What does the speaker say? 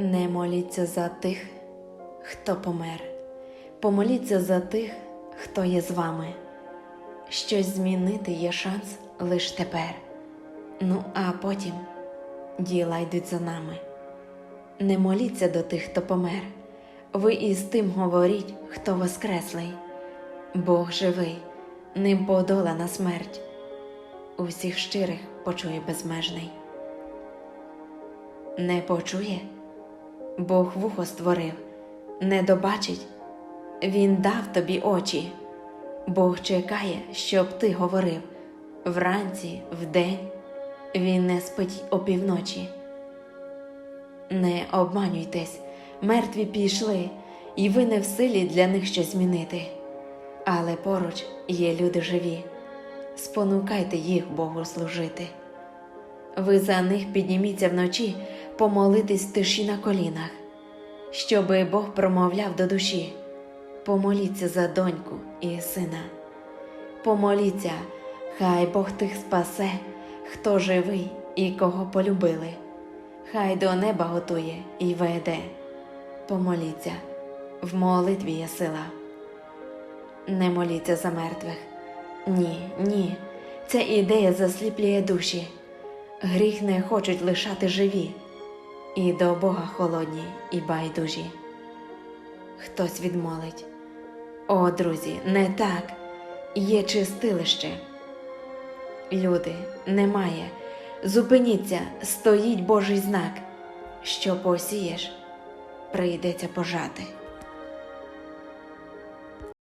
Не моліться за тих, хто помер. Помоліться за тих, хто є з вами. Щось змінити є шанс лише тепер. Ну, а потім діла йдуть за нами. Не моліться до тих, хто помер. Ви із тим говоріть, хто воскреслий. Бог живий, ним подолана смерть. Усіх щирих почує безмежний. Не почує, Бог вухо створив, не добачить, Він дав тобі очі. Бог чекає, щоб ти говорив вранці, вдень, Він не спить опівночі. Не обманюйтесь, мертві пішли, і ви не в силі для них щось змінити. Але поруч є люди живі. Спонукайте їх Богу служити. Ви за них підніміться вночі, помолитись в тиші на колінах, щоби Бог промовляв до душі. Помоліться за доньку і сина. Помоліться, хай Бог тих спасе, хто живий і кого полюбили. Хай до неба готує і веде. Помоліться, в молитві є сила. Не моліться за мертвих. Ні, ні, ця ідея засліплює душі. Гріх не хочуть лишати живі, і до Бога холодні і байдужі. Хтось відмолить. О, друзі, не так. Є чистилище. Люди, немає. Зупиніться, стоїть Божий знак. Що посієш, прийдеться пожати.